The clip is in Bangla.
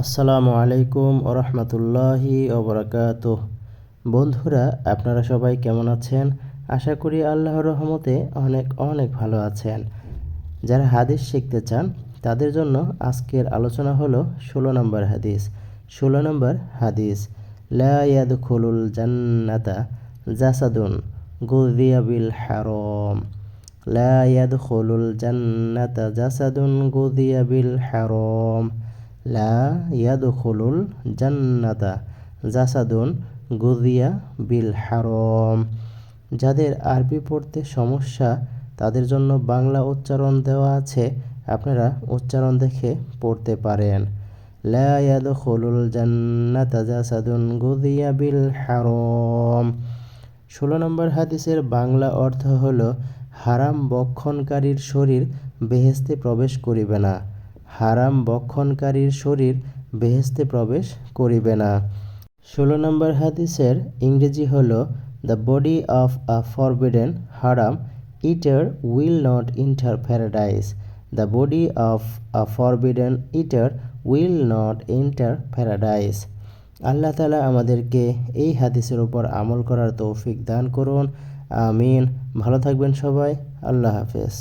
আসসালামু আলাইকুম ওরহমতুল্লাহি ওবরাকাত বন্ধুরা, আপনারা সবাই কেমন আছেন? আশা করি আল্লাহর রহমতে অনেক অনেক ভালো আছেন। যারা হাদিস শিখতে চান, তাদের জন্য আজকের আলোচনা হলো ষোলো নম্বর হাদিস। ষোলো নম্বর হাদিস, লা ইয়াদখুলুল জান্নাতা জাসাদুন গুযিয়া বিল হারাম। লা ইয়াদখুলুল জান্নাতা জাসাদুন গুযিয়া বিল হারাম। লা জান্নাতা জাসাদুন গুদিয়া বিল হারম। যাদের আরবি পড়তে সমস্যা, তাদের জন্য বাংলা উচ্চারণ দেওয়া আছে, আপনারা উচ্চারণ দেখে পড়তে পারেন। লা জান্নাতা জাসাদুন গুদিয়া বিল হারম। ষোলো নম্বর হাদিসের বাংলা অর্থ হল, হারাম বক্ষণকারীর শরীর বেহেস্তে প্রবেশ করিবে না। হারাম বক্ষণকারীর শরীর বেহেস্তে প্রবেশ করিবে না। ষোলো নম্বর হাদিসের ইংরেজি হল, the body of a forbidden হারাম eater will not enter paradise. The body of a forbidden eater will not enter paradise. আল্লাহ তালা আমাদেরকে এই হাদিসের উপর আমল করার তৌফিক দান করুন। আমিন। ভালো থাকবেন সবাই। আল্লাহ হাফেজ।